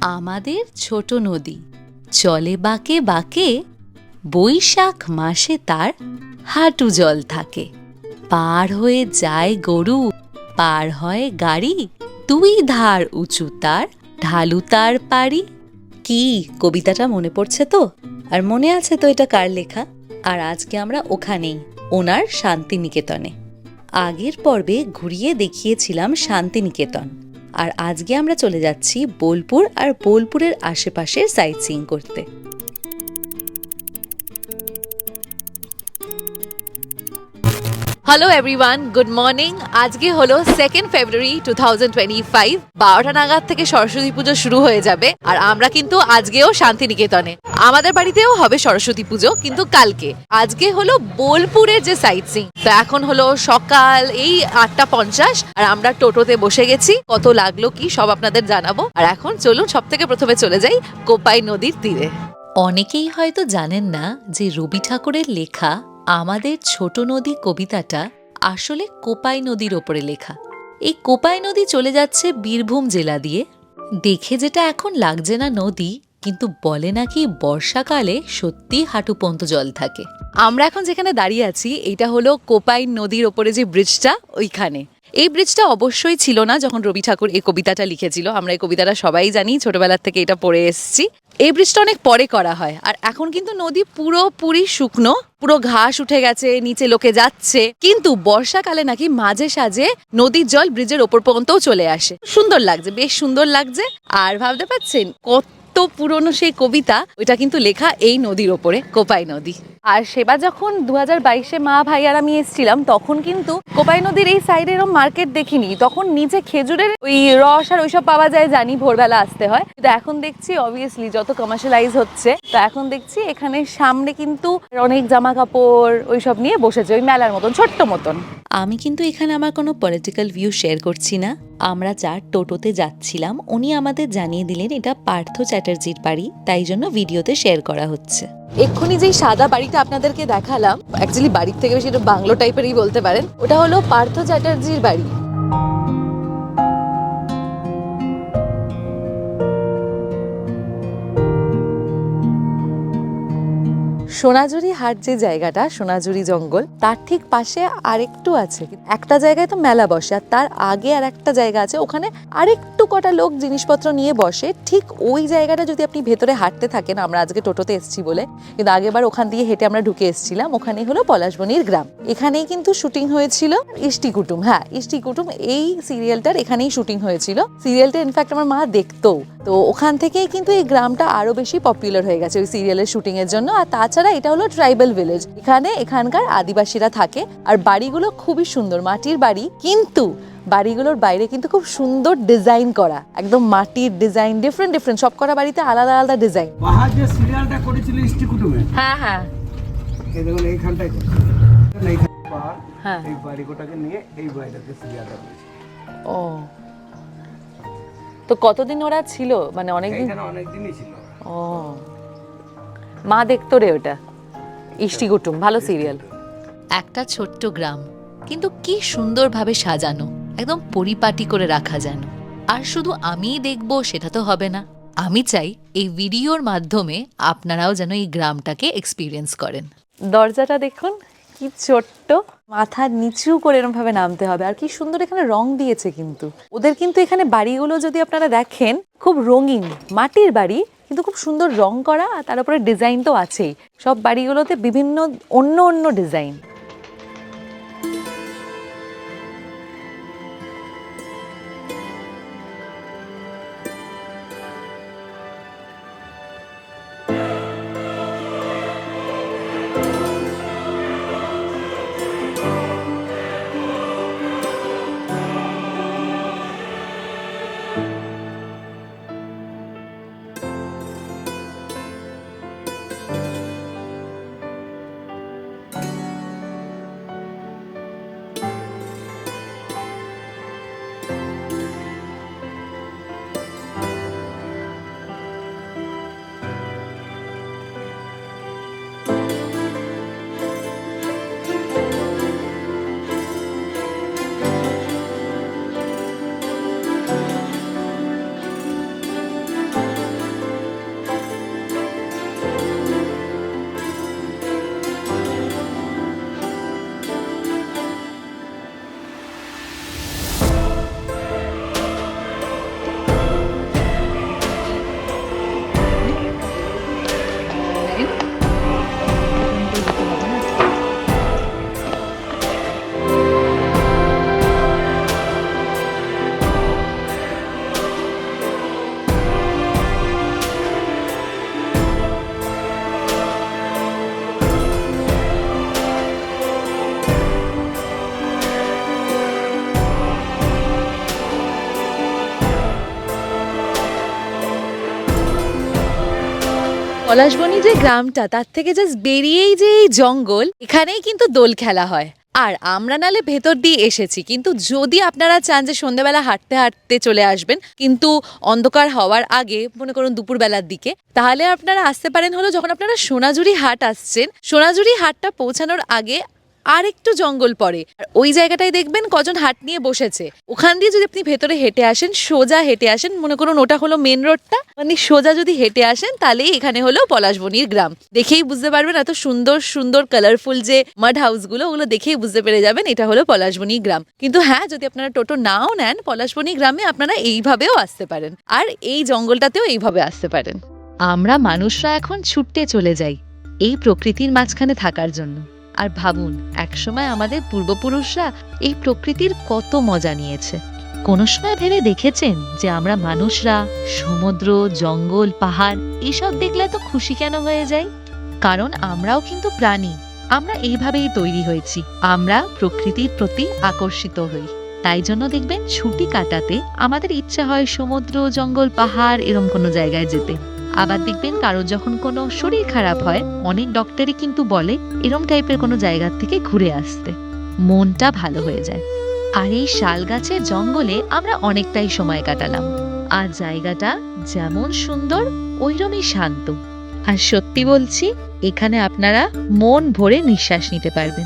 আমাদের ছোট নদী। চলে বাঁকে বাঁকে বৈশাখ মাসে তার হাঁটু জল থাকে। পার হয়ে যায় গরু, পার হয় গাড়ি, দুই ধার উঁচু তার ঢালু তার পারি কি কবিতাটা মনে পড়ছে তো? আর মনে আছে তো এটা কার লেখা? আর আজকে আমরা ওখানেই, ওনার শান্তিনিকেতনে। আগের পর্বে ঘুরিয়ে দেখিয়েছিলাম শান্তিনিকেতন। আর আজকে আমরা চলে যাচ্ছি বোলপুর আর বোলপুরের আশেপাশের সাইট সিইং করতে। হ্যালো এভরিওয়ান গুড মর্নিং আজকে হলো second February two thousand twenty five বারোটা নাগাদ থেকে সরস্বতী পুজো শুরু হয়ে যাবে, আর আমরা কিন্তু আজকেও শান্তিনিকেতনে। আমাদের বাড়িতেও হবে সরস্বতী পুজো, কিন্তু কালকে। আজকে হলো বোলপুরের যে সাইট সিং তো এখন হলো সকাল এই আটটা পঞ্চাশ, আর আমরা টোটোতে বসে গেছি। কত লাগল কি সব আপনাদের জানাব। আর এখন চলুন সব থেকে প্রথমে চলে যাই কোপাই নদীর তীরে। অনেকেই হয়তো জানেন না যে রবি ঠাকুরের লেখা আমাদের ছোট নদী কবিতাটা আসলে কোপাই নদীর ওপরে লেখা। এই কোপাই নদী চলে যাচ্ছে বীরভূম জেলা দিয়ে। দেখে যেটা এখন লাগছে না নদী, কিন্তু বলে নাকি বর্ষাকালে সত্যি হাঁটু পন্ত জল থাকে। আমরা এখন যেখানে দাঁড়িয়ে আছি, এটা হলো কোপাই নদীর ওপরে যে ব্রিজটা ওইখানে। এই ব্রিজটা অবশ্যই ছিল না যখন রবি ঠাকুর এই কবিতাটা লিখেছিল। আমরা এই কবিতাটা সবাই জানি, ছোটবেলার থেকে এটা পড়ে এসেছি। এই ব্রিজটা অনেক পরে করা হয়। আর এখন কিন্তু নদী পুরোপুরি শুকনো, পুরো ঘাস উঠে গেছে, নিচে লোকে যাচ্ছে। কিন্তু বর্ষাকালে নাকি মাঝে সাঝে নদীর জল ব্রিজের ওপর পর্যন্তও চলে আসে। সুন্দর লাগছে, বেশ সুন্দর লাগছে। আর ভাবতে পারছেন কত পুরনো সেই কবিতা, ওইটা কিন্তু লেখা এই নদীর ওপরে, কোপাই নদী। আর সেবার যখন দু হাজার বাইশে মা ভাই আর আমি এসেছিলাম, তখন কিন্তু কোপাই নদীর এই সাইডে এরকম মার্কেট দেখিনি। তখন নিচে খেজুরের ওই রস আর ওইসব পাওয়া যায়, জানি ভোরবেলা আসতে হয়। কিন্তু এখন দেখছি অবভিয়াসলি যত কমার্শিয়ালাইজ হচ্ছে, তো এখন দেখছি এখানে সামনে কিন্তু অনেক জামা কাপড় ওইসব নিয়ে বসেছে, ওই মেলার মতন, ছোট্ট মতন। আমি কিন্তু এখানে আমার কোনো পলিটিক্যাল ভিউ শেয়ার করছি না। আমরা যার টোটোতে যাচ্ছিলাম, উনি আমাদের জানিয়ে দিলেন এটা পার্থ চ্যাটার্জির বাড়ি, তাই জন্য ভিডিওতে শেয়ার করা হচ্ছে। এক্ষুনি যেই সাদা বাড়িটা আপনাদেরকে দেখালাম অ্যাকচুয়ালি বাড়ির থেকে বেশি একটু বাংলো টাইপেরই বলতে পারেন, ওটা হলো পার্থ চ্যাটার্জির বাড়ি। সোনাঝুরি হাট যে জায়গাটা, সোনাঝুরি জঙ্গল, তার ঠিক পাশে আরেকটু আছে। একটা জায়গায় তো মেলা বসে, আর তার আগে আর একটা জায়গা আছে, ওখানে আরেকটু কটা লোক জিনিসপত্র নিয়ে বসে। ঠিক ওই জায়গাটা যদি আপনি ভেতরে হাঁটতে থাকেন, আমরা আজকে টোটোতে এসেছি বলে, কিন্তু আগেবার ওখান দিয়ে হেঁটে আমরা ঢুকে এসেছিলাম, ওখানেই হলো পলাশবনির গ্রাম। এখানেই কিন্তু শুটিং হয়েছিল ইষ্টি কুটুম হ্যাঁ ইষ্টি কুটুম এই সিরিয়ালটার এখানেই শুটিং হয়েছিল। সিরিয়ালটা ইনফ্যাক্ট আমার মা দেখতো। তো ওখান থেকেই কিন্তু এই গ্রামটা আরও বেশি পপুলার হয়ে গেছে ওই সিরিয়ালের শুটিং এর জন্য, আর তাছাড়া এটা হলো ট্রাইবাল ভিলেজ। এখানে এখানকার আদিবাসীরা থাকে আর বাড়িগুলো খুবই সুন্দর মাটির বাড়ি। কিন্তু বাড়িগুলোর বাইরে কিন্তু খুব সুন্দর ডিজাইন করা একদম মাটির ডিজাইন ডিফারেন্ট ডিফারেন্ট সব করা বাড়িতে আলাদা আলাদা ডিজাইন। বাহার যে সিরিয়ালটা করেছিল ইষ্টি কুটুমে? হ্যাঁ হ্যাঁ। এই দেখুন এইখানটাই হ্যাঁ। এই বাড়িটাকে নিয়ে এই সিরিয়ালটা করেছিল ও। তো কতদিন ওরা ছিল? মানে অনেকদিন? এইখানে অনেক ছিল ও। মা দেখতো রে ওটা। ইষ্টি কুটুম ভালো সিরিয়াল একটা ছোট্ট গ্রাম কিন্তু কি সুন্দরভাবে সাজানো একদম পরিপাটি করে রাখা যেন। আর শুধু আমিই দেখব সেটা তো হবে না। আমি চাই এই ভিডিওর মাধ্যমে আপনারাও যেন এই গ্রামটাকে এক্সপিরিয়েন্স করেন। দরজাটা দেখুন কি ছোট্ট। মাথা নিচু করে এরকম ভাবে নামতে হবে আর কি সুন্দর এখানে রং দিয়েছে কিন্তু। ওদের কিন্তু এখানে বাড়িগুলো যদি আপনারা দেখেন খুব রঙিন মাটির বাড়ি কিন্তু খুব সুন্দর রং করা আর তার উপরে ডিজাইন তো আছেই। সব বাড়িগুলোতে বিভিন্ন অন্য অন্য ডিজাইন পলাশবনি যে গ্রামটা, তার থেকে জাস্ট বেরিয়েই যে এই জঙ্গল, এখানেই কিন্তু দোল খেলা হয়। আর আমরা নালে ভেতর দিয়ে এসেছি, কিন্তু যদি আপনারা চান যে সন্ধ্যাবেলা হাঁটতে হাঁটতে চলে আসবেন, কিন্তু অন্ধকার হওয়ার আগে মনে করুন দুপুরবেলার দিকে, তাহলে আপনারা আসতে পারেন হলো যখন আপনারা সোনাঝুরি হাট আসছেন। সোনাঝুরি হাটটা পৌঁছানোর আগে আর একটু জঙ্গল পড়ে। আর ওই জায়গাটায় দেখবেন কজন হাট নিয়ে বসেছে। ওখান দিয়ে যদি আপনি ভেতরে হেঁটে আসেন, সোজা হেঁটে আসেন, মনে করুন ওটা হলো মেন রোডটা মানে সোজা যদি হেঁটে আসেন, তাহলেই এখানে হলো পলাশবনির গ্রাম। দেখেই বুঝতে পারবেন এত সুন্দর সুন্দর কালারফুল যে মাড হাউসগুলো ওগুলো দেখেই বুঝতে পেরে যাবেন এটা হলো পলাশবনি গ্রাম। কিন্তু হ্যাঁ যদি আপনারা টোটো নাও নেন, পলাশবনি গ্রামে আপনারা এইভাবেও আসতে পারেন। আর এই জঙ্গলটাতেও এইভাবে আসতে পারেন। আমরা মানুষরা এখন ছুটতে চলে যাই, এই প্রকৃতির মাঝখানে থাকার জন্য। আর ভাবুন, একসময় আমাদের পূর্বপুরুষরা এই প্রকৃতির কত মজা নিয়েছে। কোনো সময় ভেবে দেখেছেন যে আমরা মানুষরা, সমুদ্র, জঙ্গল, পাহাড়, এসব দেখলে তো খুশি কেন হয়ে যাই? কারণ আমরাও কিন্তু প্রাণী। আমরা এইভাবেই তৈরি হয়েছি। আমরা প্রকৃতির প্রতি আকর্ষিত হই। তাই জন্য দেখবেন ছুটি কাটাতে আমাদের ইচ্ছা হয় সমুদ্র, জঙ্গল, পাহাড়, এরম কোনো জায়গায় যেতে। আবার দেখবেন কারোর যখন কোনো শরীর খারাপ হয়, অনেক ডক্টরই কিন্তু বলে, এরম টাইপের কোনো জায়গার থেকে ঘুরে আসতে। মনটা ভালো হয়ে যায়। আর এই শাল গাছের জঙ্গলে আমরা অনেকটাই সময় কাটালাম। আর জায়গাটা যেমন সুন্দর ওইরমই শান্ত। আর সত্যি বলছি, এখানে আপনারা মন ভরে নিঃশ্বাস নিতে পারবেন।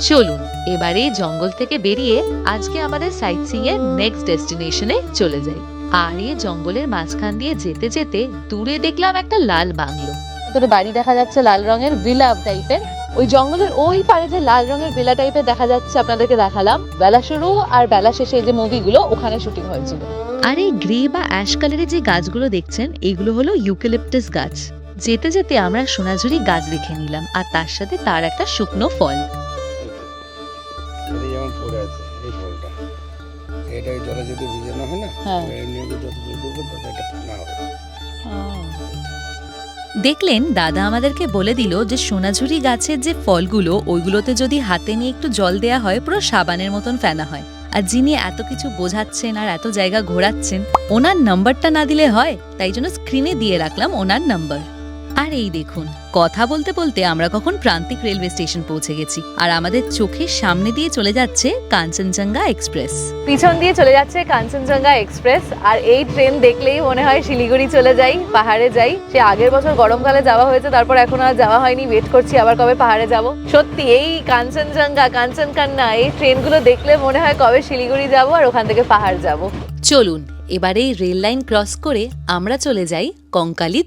চলুন, এবারে জঙ্গল থেকে বেরিয়ে আজকে আমাদের সাইট সিং এর নেক্সট ডেস্টিনেশনে চলে যাই। আর এই জঙ্গলের মাঝখান দিয়ে যেতে যেতে দূরে দেখলাম একটা লাল বাংলো। তোরে বাড়ি দেখা যাচ্ছে লাল রঙের ভিলা টাইপের। ওই জঙ্গলের ওই পারে যে লাল রঙের ভিলা টাইপের দেখা যাচ্ছে, আপনাদেরকে দেখালাম। বেলা শুরু আর বেলা শেষে যে মুভিগুলো, ওখানে শুটিং হয়েছিল। আর এই গ্রে বা অ্যাশ কালারের যে গাছগুলো দেখছেন, এগুলো হলো ইউক্যালিপটাস গাছ। যেতে যেতে আমরা সোনাঝুরি গাছ দেখে নিলাম, আর তার সাথে তার একটা শুকনো ফল। এটা জলে যদি ভিজানো হয় না হ্যাঁ। এমনি যত দূর করবে তত এটা ফানা হবে। দেখলেন দাদা আমাদেরকে বলে দিল যে সোনাঝুরি গাছের যে ফলগুলো ওইগুলোতে যদি হাতে নিয়ে একটু জল দেয়া হয় পুরো সাবানের মতন ফেনা হয়। আর যিনি এত কিছু বোঝাচ্ছেন আর এত জায়গা ঘোরাচ্ছেন ওনার নাম্বারটা না দিলে হয় তাই জন্য স্ক্রিনে দিয়ে রাখলাম ওনার নাম্বার। আর এই দেখুন কথা বলতে বলতে আমরা কখন প্রান্তিক রেলওয়ে স্টেশন পৌঁছে গেছি আর আমাদের চোখের সামনে দিয়ে চলে যাচ্ছে কাঞ্চনজঙ্ঘা এক্সপ্রেস। পিছন দিয়ে চলে যাচ্ছে কাঞ্চনজঙ্ঘা এক্সপ্রেস আর এই ট্রেন দেখলেই মনে হয় শিলিগুড়ি চলে যাই পাহাড়ে যাই। সে আগের বছর গরমকালে যাওয়া হয়েছে তারপর এখন আর যাওয়া হয়নি ওয়েট করছি আবার কবে পাহাড়ে যাব। সত্যি এই কাঞ্চনজঙ্ঘা কাঞ্চনকান্না এই ট্রেনগুলো দেখলে মনে হয় কবে শিলিগুড়ি যাব আর ওখান থেকে পাহাড় যাব। চলুন এবারে এই রেল লাইন ক্রস করে আমরা চলে যাই কঙ্কালী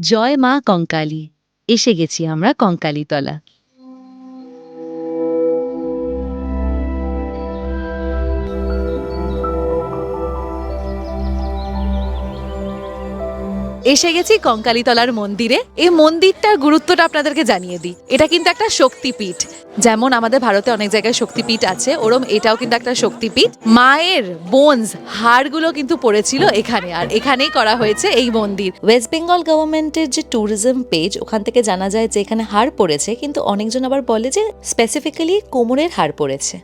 জয় মা কঙ্কালী। এসে গেছি আমরা কঙ্কালীতলা। এসে গেছি কঙ্কালীতলার মন্দিরে। এই মন্দিরটার গুরুত্বটা আপনাদেরকে জানিয়ে দিই। এটা কিন্তু একটা শক্তিপীঠ। যেমন আমাদের ভারতে অনেক জায়গায় শক্তিপীঠ আছে, ওরম এটাও কিন্তু একটা শক্তিপীঠ। মায়ের বোনস হাড়গুলো কিন্তু পড়েছিল এখানে, আর এখানেই করা হয়েছে এই মন্দির। ওয়েস্ট বেঙ্গল গভর্নমেন্টের যে ট্যুরিজম পেজ ওখান থেকে জানা যায় যে এখানে হাড় পড়েছে, কিন্তু অনেকজন আবার বলে যে স্পেসিফিক্যালি কোমরের হাড় পড়েছে।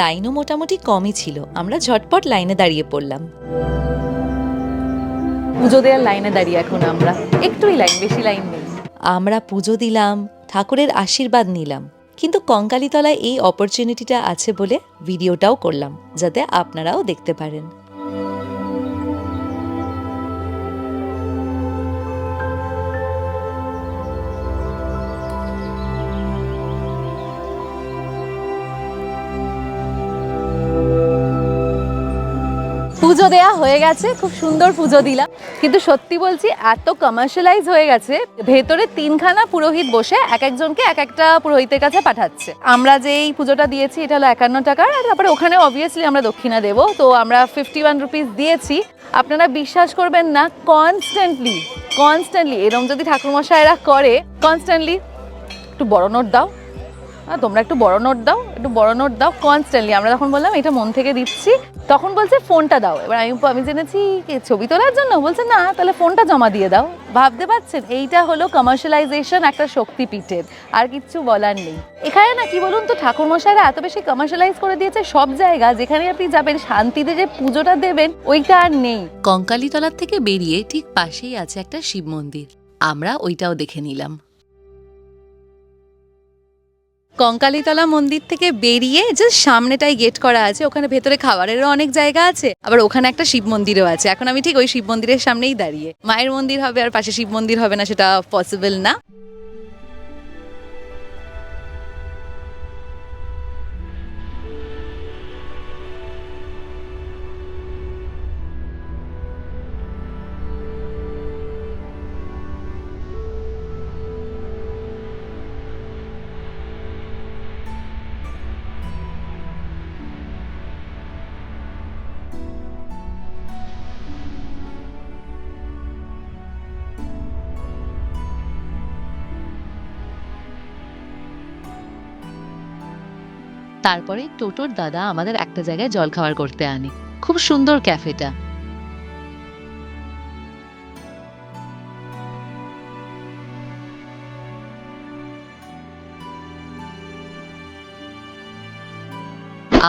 লাইনও মোটামুটি কমই ছিল। আমরা ঝটপট লাইনে দাঁড়িয়ে পড়লাম। পুজো দেওয়ার লাইনে দাঁড়িয়ে এখন আমরা। একটুই লাইন বেশি লাইন নেই। আমরা পুজো দিলাম ঠাকুরের আশীর্বাদ নিলাম। কিন্তু কঙ্কালীতলায় এই অপরচুনিটিটা আছে বলে ভিডিওটাও করলাম যাতে আপনারাও দেখতে পারেন। পুজো দেয়া হয়ে গেছে, খুব সুন্দর পুজো দিলাম। কিন্তু সত্যি বলছি, এত কমার্শিয়ালাইজ হয়ে গেছে, ভেতরে তিনখানা পুরোহিত বসে এক একজনকে এক একটা পুরোহিতের কাছে পাঠাচ্ছে। আমরা যে এই পুজোটা দিয়েছি, এটা হলো একান্ন টাকার, আর তারপরে ওখানে অবভিয়াসলি আমরা দক্ষিণা দেবো। তো আমরা ফিফটি ওয়ান রুপিস দিয়েছি। আপনারা বিশ্বাস করবেন না কনস্ট্যান্টলি কনস্ট্যান্টলি এরম যদি ঠাকুরমশাইরা করে কনস্ট্যান্টলি একটু বড় নোট দাও। তোমরা একটু বড় নোট দাও, একটু বড় নোট দাও কনস্ট্যান্টলি আমরা তখন বললাম, এটা মন থেকে দিচ্ছি, তখন বলছে, ফোনটা দাও। এবার আমি আমি জেনেছি ছবি তোলার জন্য। বলছে, না, তাহলে ফোনটা জমা দিয়ে দাও। ভাবতে পারছেন? এইটা হলো কমার্শিয়ালাইজেশন একটা শক্তিপীঠের, আর কিচ্ছু বলার নেই। এখানে না, কি বলুন তো, ঠাকুরমশাইরা এত বেশি কমার্শিয়ালাইজ করে দিয়েছে সব জায়গা, যেখানে আপনি যাবেন, শান্তিতে যে পুজোটা দেবেন, ওইটা আর নেই। কঙ্কালীতলার থেকে বেরিয়ে ঠিক পাশেই আছে একটা শিব মন্দির। আমরা ওইটাও দেখে নিলাম। কঙ্কালীতলা মন্দির থেকে বেরিয়ে জাস্ট সামনেটাই গেট করা আছে। ওখানে ভেতরে খাবারেরও অনেক জায়গা আছে। আবার ওখানে একটা শিব মন্দিরও আছে। এখন আমি ঠিক ওই শিব মন্দিরের সামনেই দাঁড়িয়ে। মায়ের মন্দির হবে আর পাশে শিব মন্দির হবে না, সেটা পসিবল না। তারপরে টোটোর দাদা আমাদের একটা জায়গায় জল জলখাবার করতে আনে। খুব সুন্দর ক্যাফেটা।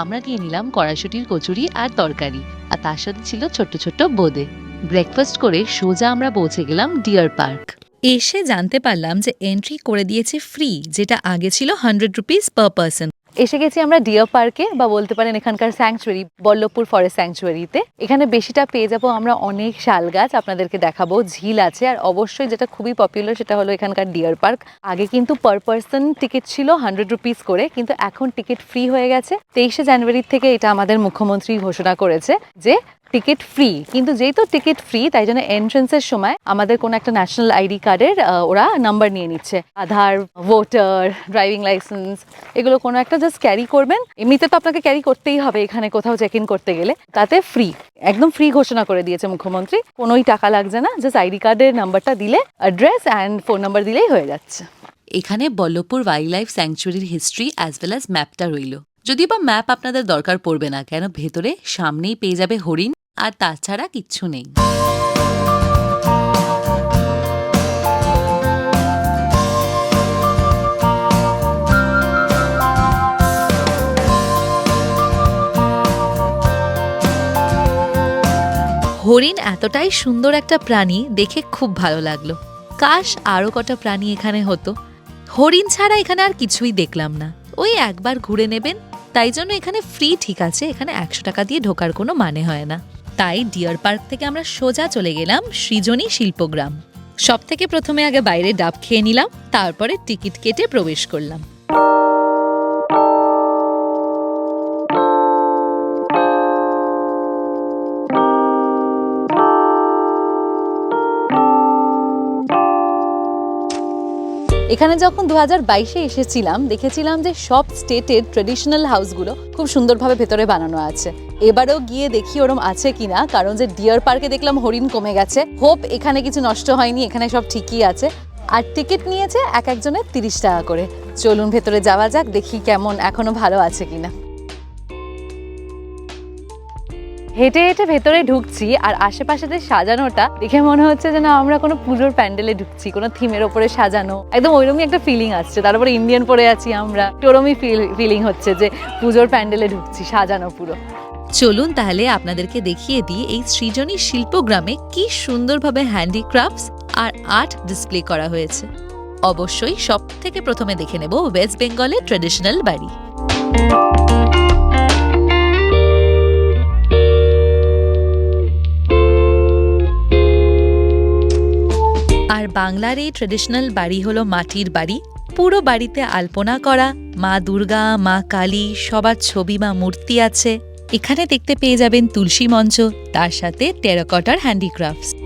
আমরা নিয়ে নিলাম কড়াইশুটির কচুরি আর তরকারি, আর তার সাথে ছিল ছোট্ট ছোট্ট বোঁদে। ব্রেকফাস্ট করে সোজা আমরা পৌঁছে গেলাম ডিয়ার পার্ক। এসে জানতে পারলাম যে এন্ট্রি করে দিয়েছে ফ্রি, যেটা আগে ছিল হান্ড্রেড রুপিস পার পার্সন এসে গেছি আমরা ডিয়ার পার্কে বা বলতে পারেন এখানকার স্যাংচুয়ারি বল্লভপুর ফরেস্ট স্যাংচুয়ারিতে এখানে বেশিটা পেয়ে যাব আমরা অনেক শাল গাছ, আপনাদেরকে দেখাবো। ঝিল আছে, আর অবশ্যই যেটা খুবই পপুলার সেটা হলো এখানকার ডিয়ার পার্ক আগে কিন্তু পার পার্সন টিকিট ছিল হান্ড্রেড রুপিস করে, কিন্তু এখন টিকিট ফ্রি হয়ে গেছে। তেইশে জানুয়ারি থেকে এটা আমাদের মুখ্যমন্ত্রী ঘোষণা করেছে যে টিকিট ফ্রি কিন্তু যেহেতু টিকিট ফ্রি তাই জন্য এন্ট্রেন্সের সময় আমাদের কোনো একটা ন্যাশনাল আইডি কার্ডের ওরা নাম্বার নিয়ে নিচ্ছে। আধার ভোটার ড্রাইভিং লাইসেন্স এগুলো কোনো একটা জাস্ট ক্যারি করবেন। এমনিতে তো আপনাকে ক্যারি করতেই হবে এখানে কোথাও চেক ইন করতে গেলে। তাতে ফ্রি একদম ফ্রি ঘোষণা করে দিয়েছে মুখ্যমন্ত্রী। কোনোই টাকা লাগছে না জাস্ট আইডি কার্ডের নাম্বারটা দিলে অ্যাড্রেস অ্যান্ড ফোন নাম্বার দিলেই হয়ে যাচ্ছে। এখানে বল্লভপুর ওয়াইল্ড লাইফ স্যাংচুয়ারির হিস্ট্রি অ্যাজ ওয়েল অ্যাজ ম্যাপটা রইল। যদি বা ম্যাপ আপনাদের দরকার পড়বে না, কেন ভেতরে সামনেই পেয়ে যাবে হরিণ। আর তাছাড়া কিচ্ছু নেই। হরিণ এতটাই সুন্দর একটা প্রাণী দেখে খুব ভালো লাগল। কাশ আরও কটা প্রাণী এখানে হতো। হরিণ ছাড়া এখানে আর কিছুই দেখলাম না। ওই একবার ঘুরে নেবেন, তাই জন্য এখানে ফ্রি ঠিক আছে, এখানে একশো টাকা দিয়ে ঢোকার কোনো মানে হয় না। তাই ডিয়ার পার্ক থেকে আমরা সোজা চলে গেলাম সৃজনী শিল্পগ্রাম। সব থেকে প্রথমে আগে বাইরে ডাব খেয়ে নিলাম, তারপরে টিকিট কেটে প্রবেশ করলাম। এখানে যখন দু হাজার বাইশে এসেছিলাম, দেখেছিলাম যে সব স্টেটের ট্রেডিশনাল হাউসগুলো খুব সুন্দরভাবে ভেতরে বানানো আছে। এবারেও গিয়ে দেখি ওরম আছে কিনা, কারণ যে ডিয়ার পার্কে দেখলাম হরিণ কমে গেছে। হোপ এখানে কিছু নষ্ট হয়নি, এখানে সব ঠিকই আছে। আর টিকিট নিয়েছে এক একজনের তিরিশ টাকা করে। চলুন ভেতরে যাওয়া যাক, দেখি কেমন, এখনও ভালো আছে কিনা। হেঁটে হেঁটে ভেতরে ঢুকছি আর আশেপাশে যে সাজানোটা, দেখে মনে হচ্ছে যে না আমরা কোনো পুজোর প্যান্ডেলে ঢুকছি, কোনো থিমের ওপরে সাজানো। একদম ওইরকমই একটা ফিলিং আসছে। তারপরে ইন্ডিয়ান পরে আছি আমরা। ওরমই ফিলিং হচ্ছে যে পুজোর প্যান্ডেলে ঢুকছি, সাজানো পুরো। চলুন তাহলে আপনাদেরকে দেখিয়ে দিই এই সৃজনী শিল্পগ্রামে কি সুন্দরভাবে হ্যান্ডিক্রাফটস আর আর্ট ডিসপ্লে করা হয়েছে। অবশ্যই সব থেকে প্রথমে দেখে নেব ওয়েস্ট বেঙ্গলের ট্রেডিশনাল বাড়ি। আর বাংলার এই ট্রেডিশনাল বাড়ি হলো মাটির বাড়ি। পুরো বাড়িতে আলপনা করা, মা দুর্গা, মা কালী, সবার ছবি বা মূর্তি আছে। এখানে দেখতে পেয়ে যাবেন তুলসী মঞ্চ, তার সাথে টেরাকটার হ্যান্ডিক্রাফটস।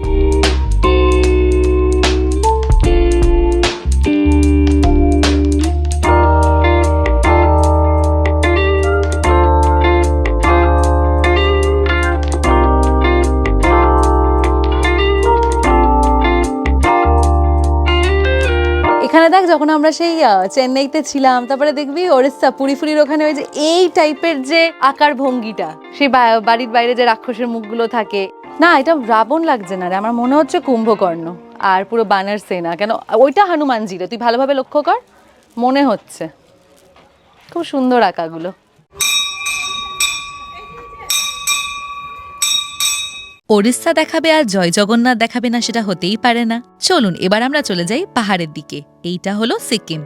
এখানে দেখ, যখন আমরা সেই চেন্নাইতে ছিলাম, তারপরে দেখবি ওড়িশা, পুরি ফুরির ওখানে ওই যে এই টাইপের যে আকার ভঙ্গিটা, সেই বাড়ির বাইরে যে রাক্ষসের মুখগুলো থাকে। না, এটা রাবণ লাগছে না রে, আমার মনে হচ্ছে কুম্ভকর্ণ আর পুরো বানার সেনা। কেন, ওইটা হনুমানজি রে তুই ভালোভাবে লক্ষ্য কর, মনে হচ্ছে। খুব সুন্দর আঁকাগুলো। ওড়িশা দেখাবে আর জয় জগন্নাথ দেখাবে না সেটা হতেই পারে না। চলুন, এবার আমরা চলে যাই পাহাড়ের দিকে। এইটা হলো সিকিম।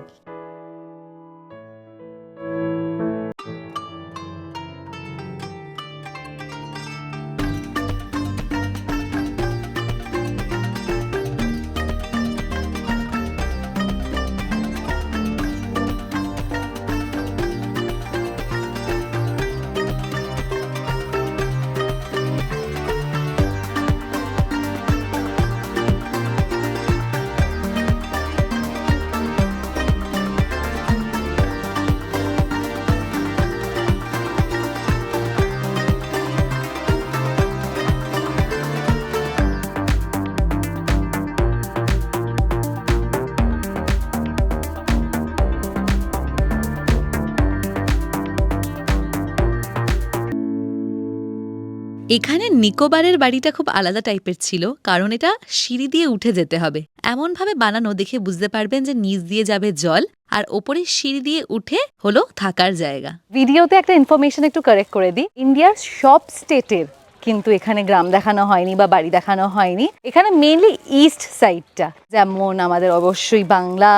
এখানে নিকোবারের বাড়িটা খুব আলাদা টাইপের ছিল, কারণ এটা সিঁড়ি দিয়ে উঠে যেতে হবে। এমনভাবে বানানো দেখে বুঝতে পারবেন যে নিচ দিয়ে যাবে জল, আর ওপরে সিঁড়ি দিয়ে উঠে হলো থাকার জায়গা। ভিডিওতে একটা ইনফরমেশন একটু কারেক্ট করে দিই। ইন্ডিয়ার সব স্টেটের কিন্তু এখানে গ্রাম দেখানো হয়নি বা বাড়ি দেখানো হয়নি। এখানে মেনলি ইস্ট সাইডটা যেমন আমাদের অবশ্যই বাংলা,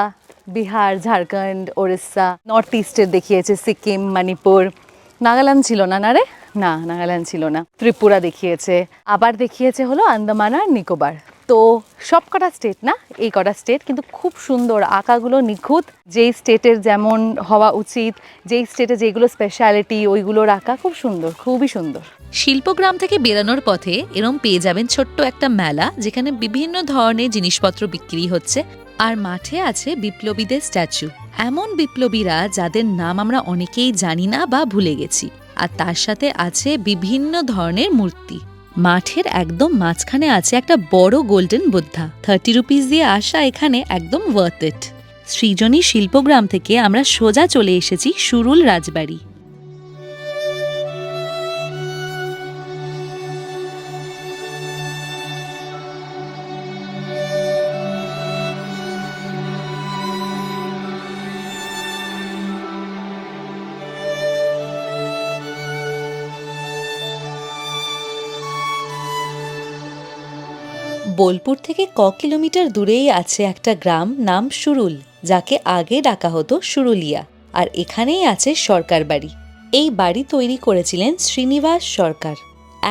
বিহার, ঝাড়খণ্ড, ওড়িশা নর্থ ইস্টের দেখিয়েছে, সিকিম, মণিপুর। নাগাল্যান্ড ছিল না না রে? না, নাগাল্যান্ড ছিল না। ত্রিপুরা দেখিয়েছে, আবার দেখিয়েছে হলো আন্দামান আর নিকোবার। তো সব কটা স্টেট না, এই কটা স্টেট কিন্তু খুব সুন্দর, আঁকাগুলো নিখুঁত। যেই স্টেটের যেমন হওয়া উচিত, যেই স্টেটে যেগুলো স্পেশালিটি ওইগুলোর আঁকা খুব সুন্দর, খুবই সুন্দর। শিল্পগ্রাম থেকে বেরানোর পথে এরম পেয়ে যাবেন ছোট্ট একটা মেলা, যেখানে বিভিন্ন ধরনের জিনিসপত্র বিক্রি হচ্ছে, আর মাঠে আছে বিপ্লবীদের স্ট্যাচু। এমন বিপ্লবীরা যাদের নাম আমরা অনেকেই জানি না বা ভুলে গেছি। আর তার সাথে আছে বিভিন্ন ধরনের মূর্তি। মাঠের একদম মাঝখানে আছে একটা বড় গোল্ডেন বুদ্ধা। থার্টি রুপিস দিয়ে আসা এখানে একদম ওয়ার্থ ইট সৃজনী শিল্পগ্রাম থেকে আমরা সোজা চলে এসেছি সুরুল রাজবাড়ি। বোলপুর থেকে ক কিলোমিটার দূরেই আছে একটা গ্রাম নাম সুরুল, যাকে আগে ডাকা হতো সুরুলিয়া, আর এখানেই আছে সরকার বাড়ি। এই বাড়ি তৈরি করেছিলেন শ্রীনিবাস সরকার।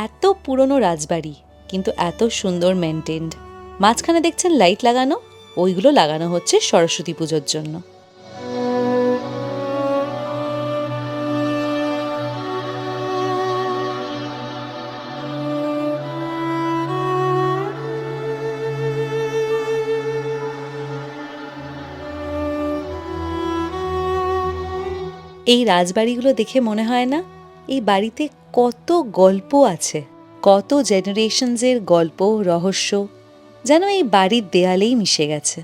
এত পুরনো রাজবাড়ি, কিন্তু এত সুন্দর মেনটেন্ড মাঝখানে দেখছেন লাইট লাগানো, ওইগুলো লাগানো হচ্ছে সরস্বতী পুজোর জন্য। এই রাজবাড়িগুলো দেখে মনে হয় না? এই বাড়িতে কত গল্প আছে, কত জেনারেশনসের গল্প, রহস্য, যেন এই বাড়ির দেয়ালেই মিশে গেছে।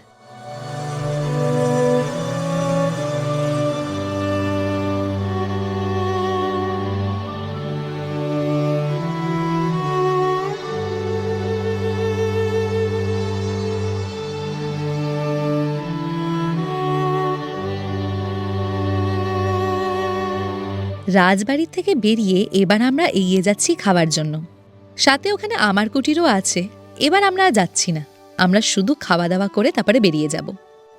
রাজবাড়ি থেকে বেরিয়ে এবার আমরা এগিয়ে যাচ্ছি খাবার জন্য। সাথে ওখানে আমার কুটিরও আছে। এবার আমরা যাচ্ছি না। আমরা শুধু খাওয়া দাওয়া করে তারপরে বেরিয়ে যাব।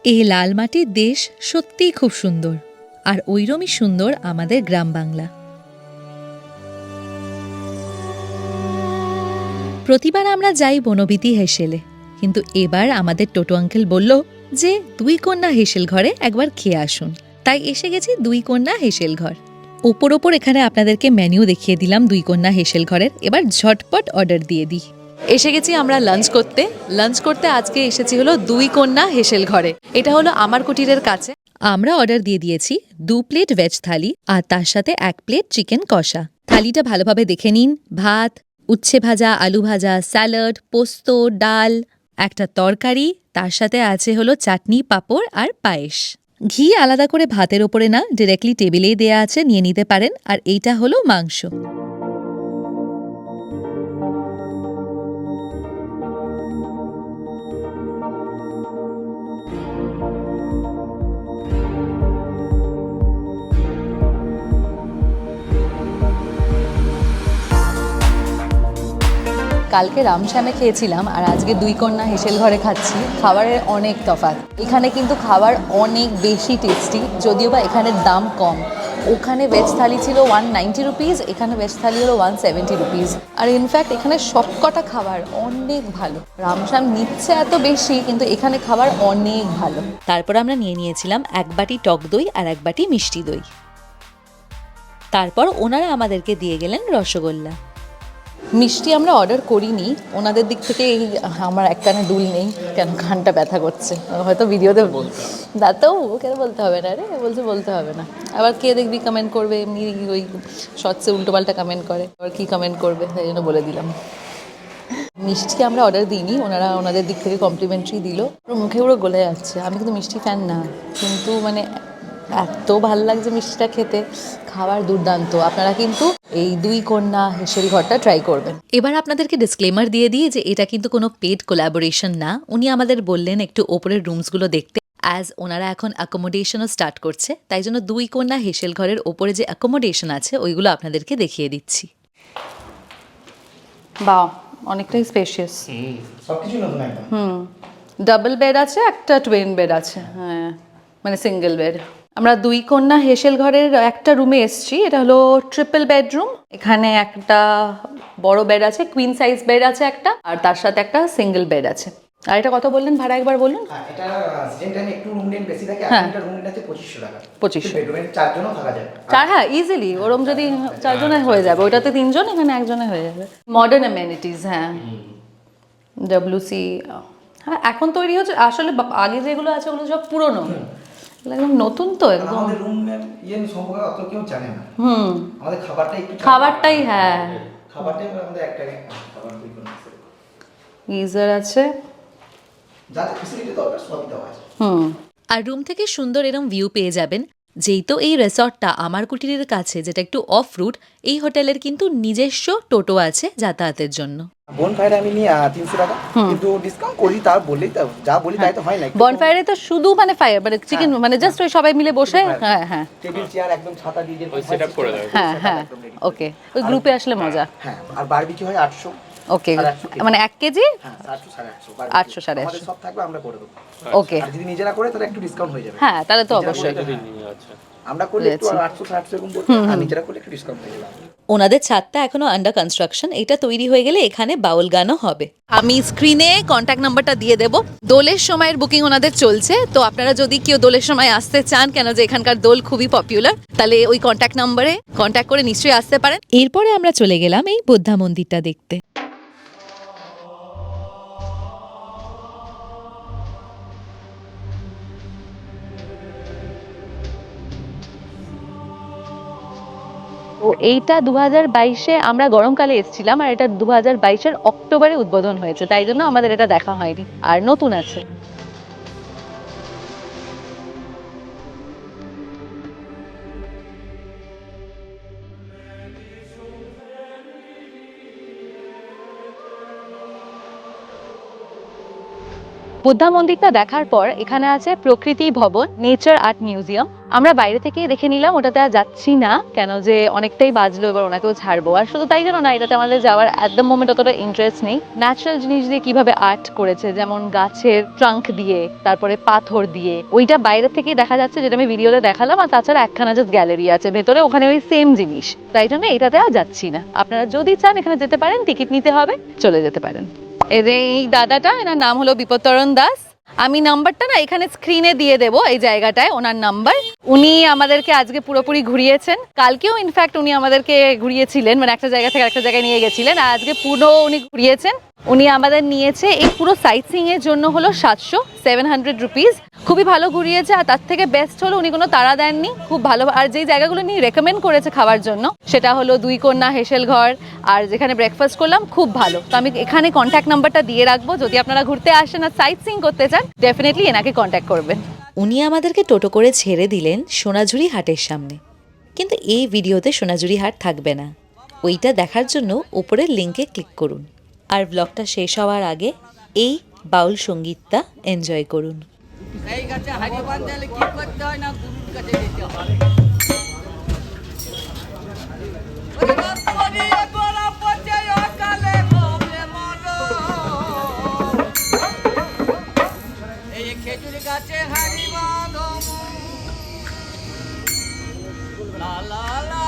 এই লাল মাটির দেশ সত্যিই খুব সুন্দর। আর ওইরমই সুন্দর আমাদের গ্রাম বাংলা। প্রতিবার আমরা যাই বনবিতি হেসেলে। কিন্তু এবার আমাদের টোটো আঙ্কেল বলল যে, দুই কন্যা হেসেল ঘরে একবার খেয়ে আসুন। তাই এসে গেছি দুই কন্যা হেসেল ঘর। ওপর ওপর এখানে আপনাদেরকে মেনু দেখিয়ে দিলাম দুই কন্যা হেসেল ঘরের। এবার ঝটপট অর্ডার দিয়ে দিই। এসে গেছি আমরা লাঞ্চ করতে। লাঞ্চ করতে আজকে এসেছি হলো দুই কন্যা হেসেল ঘরে। এটা হলো আমার কুটিরের কাছে। আমরা অর্ডার দিয়ে দিয়েছি দু প্লেট ভেজ থালি আর তার সাথে এক প্লেট চিকেন কষা। থালিটা ভালোভাবে দেখে নিন। ভাত, উচ্ছে ভাজা, আলু ভাজা স্যালাড পোস্ত, ডাল, একটা তরকারি, তার সাথে আছে হলো চাটনি, পাঁপড় আর পায়েস। ঘি আলাদা করে ভাতের ওপরে না ডিরেক্টলি টেবিলেই দেয়া আছে, নিয়ে নিতে পারেন। আর এইটা হলো মাংস। কালকে রামশ্যামে খেয়েছিলাম আর আজকে দুই কন্যা হেসেল ঘরে খাচ্ছি। খাবারের অনেক তফাৎ। এখানে কিন্তু খাবার অনেক বেশি টেস্টি যদিও বা এখানের দাম কম। ওখানে ভেজ থালি ছিল ওয়ান নাইনটি রুপিস এখানে ভেজ থালি হলো ওয়ান সেভেন্টি রুপিস আর ইনফ্যাক্ট এখানে সবকটা খাবার অনেক ভালো। রামশ্যাম নিচ্ছে এত বেশি, কিন্তু এখানে খাবার অনেক ভালো। তারপর আমরা নিয়ে নিয়েছিলাম এক বাটি টক দই আর এক বাটি মিষ্টি দই। তারপর ওনারা আমাদেরকে দিয়ে গেলেন রসগোল্লা। মিষ্টি আমরা অর্ডার করিনি। ওনাদের দিক থেকে এই আমার একটানা ডুল নেই, কেন কানটা ব্যথা করছে। হয়তো ভিডিওতে দাঁতাও কেন বলতে হবে না রে বলছে বলতে হবে না। আবার কে দেখবি কমেন্ট করবে, এমনি ওই শর্টসে উল্টোপাল্টা কমেন্ট করে। আবার কী কমেন্ট করবে, তাই জন্য বলে দিলাম। মিষ্টি আমরা অর্ডার দিইনি, ওনারা ওনাদের দিক থেকে কমপ্লিমেন্টারি দিল। ওর মুখে পুরো গলে যাচ্ছে। আমি কিন্তু মিষ্টি ফ্যান না। কিন্তু মানে এত ভালো লাগছে মিষ্টিটা খেতে। খাবার দুর্দান্ত। আপনারা কিন্তু এই দুই কন্যা হেসেল ঘরটা ট্রাই করবেন। এবার আপনাদেরকে ডিসক্লেমার দিয়ে দিই যে এটা কিন্তু কোনো পেড কোলাবোরেশন না। উনি আমাদের বললেন একটু ওপরের রুমসগুলো দেখতে। অ্যাজ ওনারা এখন অ্যাকোমোডেশনও স্টার্ট করছে তাই জন্য দুই কন্যা হেসেল ঘরের ওপরে যে অ্যাকোমোডেশন আছে ওইগুলো আপনাদেরকে দেখিয়ে দিচ্ছি। বা অনেকটাই স্পেশিয়াস সব নতুন একদম। হুম ডাবল বেড আছে একটা টুইন বেড আছে। হ্যাঁ মানে সিঙ্গেল বেড আমরা দুই কন্যা হেসেল ঘরের একটা রুমে এসেছি। এটা হলো ট্রিপল বেডরুম এখানে একটা বড় বেড আছে কুইন সাইজ বেড আছে একটা আর তার সাথে একটা সিঙ্গেল বেড আছে। আর এটা কত বললেন ভাড়া একবার বলুন। হ্যাঁ এটা সেকেন্ড টাইম একটু রুম রেন্ট বেশি থাকে হ্যাঁ। একটা রুম রেন্ট আছে পঁচিশশো টাকা। 2500 বেডরুমে চারজনও থাকা যায়। চার হ্যাঁ ইজিলি ওরম যদি চারজনে হয়ে যাবে। ওইটাতে তিনজন এখানে একজনে হয়ে যাবে। মডার্ন অ্যামেনিটিস হ্যাঁ। ডব্লিউসি হ্যাঁ এখন তৈরি হচ্ছে। আসলে বা- আগে যেগুলো আছে ওগুলো সব পুরনো। একদম নতুন তো একদম। আমাদের রুম ইয়ে সম্পর্কে অত কেউ জানে না। হুম। আমাদের খাবারটা একটু খাবারটাই হ্যাঁ। খাবারটাই আমাদের একটা খাবার দুই কোনো গিজার আছে। যাতে ফেসিলিটি দরকার সবই দেওয়া আছে। হুম। আর রুম থেকে সুন্দর এরম ভিউ পেয়ে যাবেন যেই তো এই রিসর্টটা আমার কুটিরের কাছে যেটা একটু অফ রুট এই হোটেলের কিন্তু নিজস্ব টোটো আছে যাতায়াতের জন্য। বোন আমি নিই তিনশো টাকা। কিন্তু ডিসকাউন্ট করি তা বললেই তো যা বলি তাই তো হয় না বনফায়ারে তো শুধু মানে ফায়ার মানে চিকেন মানে জাস্ট ওই সবাই মিলে বসে হ্যাঁ হ্যাঁ। টেবিল চেয়ার একদম ছাতা দিয়ে যেরকম সেট করে দেবে হ্যাঁ হ্যাঁ ওকে ওই গ্রুপে আসলে মজা। হ্যাঁ আর হয় ওকে কেজি। মানে এক কেজি? হ্যাঁ আটশো সাড়ে আটশো আটশো, সাড়ে আমাদের আটশো। সব থাকবে আমরা করে দেবো। ওকে যদি নিজেরা করে তাহলে একটু ডিসকাউন্ট হয়ে যাবে। হ্যাঁ তাহলে তো অবশ্যই। আচ্ছা। আমরা করলে একটু। আটশো আটশো এরকম পড়বে আর নিজেরা করলে একটু ডিসকাউন্ট হয়ে যাবে ওনাদের ছাদটা এখনও আন্ডার কনস্ট্রাকশন এটা তৈরি হয়ে গেলে এখানে বাউল গানও হবে। আমি স্ক্রিনে কন্ট্যাক্ট নাম্বারটা দিয়ে দেব। দোলের সময়ের বুকিং ওনাদের চলছে তো আপনারা যদি কেউ দোলের সময় আসতে চান কেন যে এখানকার দোল খুবই পপুলার তাহলে ওই কন্ট্যাক্ট নাম্বারে কন্ট্যাক্ট করে নিশ্চয়ই আসতে পারেন। এরপরে আমরা চলে গেলাম এই বুদ্ধা মন্দিরটা দেখতে। এইটা দু হাজার বাইশে আমরা গরমকালে এসেছিলাম আর এটা দু হাজার বাইশের অক্টোবরে উদ্বোধন হয়েছে, তাই জন্য আমাদের এটা দেখা হয়নি। আর নতুন আছে। বুদ্ধা মন্দিরটা দেখার পর এখানে আছে প্রকৃতি ভবন নেচার আর্ট মিউজিয়াম আমরা বাইরে থেকে দেখে নিলাম, ওটাতে আর যাচ্ছি না, কেন যে অনেকটাই বাজলো, এবার ওনাকেও ছাড়বো। আর শুধু তাই জন্য না এটাতে আমাদের যাওয়ার অ্যাট দ্য মোমেন্ট অতটা ইন্টারেস্ট নেই। ন্যাচারাল জিনিস দিয়ে কীভাবে আর্ট করেছে, যেমন গাছের ট্রাঙ্ক দিয়ে, তারপরে পাথর দিয়ে, ওইটা বাইরে থেকেই দেখা যাচ্ছে, যেটা আমি ভিডিওতে দেখালাম, আর তাছাড়া একখানা জাস্ট গ্যালারি আছে, ভেতরে ওখানে ওই সেম জিনিস। তাই জন্য এটাতে আর যাচ্ছি না। আপনারা যদি চান এখানে যেতে পারেন টিকিট নিতে হবে, চলে যেতে পারেন। এই এই দাদাটা, এনার নাম হলো বিপত্তরণ দাস। আমি নাম্বারটা না এখানে স্ক্রিনে দিয়ে দেব, এই জায়গাটায় ওনার নাম্বার। উনি আমাদেরকে আজকে পুরোপুরি ঘুরিয়েছেন। কালকেও ইনফ্যাক্ট উনি আমাদেরকে ঘুরিয়েছিলেন মানে একটা জায়গা থেকে একটা জায়গায় নিয়ে গেছিলেন। আর আজকে পুরো উনি ঘুরিয়েছেন। উনি আমাদের নিয়েছে। এই পুরো সাইট এর জন্য হলো সাতশো সেভেন হান্ড্রেড রুপিস খুবই ভালো ঘুরিয়েছে আর তার থেকে বেস্ট হলো উনি কোনো তাড়া দেননি। খুব ভালো আর যেই জায়গাগুলো নিয়ে রেকমেন্ড করেছে খাওয়ার জন্য, সেটা হলো দুই কন্যা হেসেল ঘর আর যেখানে ব্রেকফাস্ট করলাম, খুব ভালো। তো আমি এখানে কন্ট্যাক্ট নাম্বারটা দিয়ে রাখব। যদি আপনারা ঘুরতে আসেন আর সাইট সিং করতে চান ডেফিনেটলি এনাকে কন্ট্যাক্ট করবেন। উনি আমাদেরকে টোটো করে ছেড়ে দিলেন সোনাঝুরি হাটের সামনে। কিন্তু এই ভিডিওতে সোনাঝুরি হাট থাকবে না। ওইটা দেখার জন্য উপরের লিঙ্কে ক্লিক করুন। আর ব্লগটা শেষ হওয়ার আগে এই বাউল সঙ্গীতটা এনজয় করুন। লা লা লা।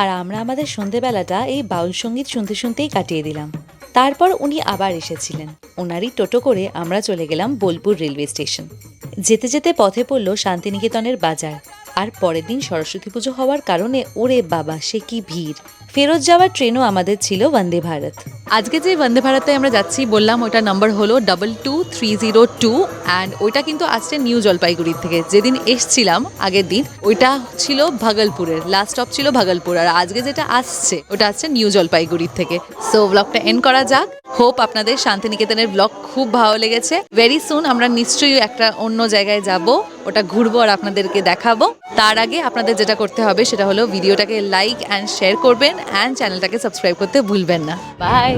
আর আমরা আমাদের সন্ধেবেলাটা এই বাউল সংগীত শুনতে শুনতেই কাটিয়ে দিলাম। তারপর উনি আবার এসেছিলেন। ওনারই টোটো করে আমরা চলে গেলাম বোলপুর রেলওয়ে স্টেশন। যেতে যেতে পথে পড়ল শান্তিনিকেতনের বাজার। আর পরের দিন সরস্বতী পুজো হওয়ার কারণে ওরে বাবা, সে কি ভিড়! ফেরত যাওয়ার ট্রেনও আমাদের ছিল বন্দে ভারত। আজকে যে বন্দে ভারতে আমরা যাচ্ছি, বললাম ওটা নাম্বার হলো double two three zero two and ওইটা কিন্তু আসছে নিউ জলপাইগুড়ির থেকে। যেদিন এসছিলাম আগের দিন, ওইটা ছিল ভাগলপুরের লাস্ট স্টপ ছিল ভাগলপুর আর আজকে যেটা আসছে, ওটা আসছে নিউ জলপাইগুড়ির থেকে। সো ব্লগটা এন্ড করা যাক। হোপ আপনাদের শান্তিনিকেতনের ব্লগ খুব ভালো লেগেছে। ভেরি সুন আমরা নিশ্চয়ই একটা অন্য জায়গায় যাব, ওটা ঘুরবো আর আপনাদেরকে দেখাবো। তার আগে আপনাদের যেটা করতে হবে, সেটা হলো ভিডিওটাকে লাইক অ্যান্ড শেয়ার করবেন অ্যান্ড চ্যানেলটাকে সাবস্ক্রাইব করতে ভুলবেন না। বাই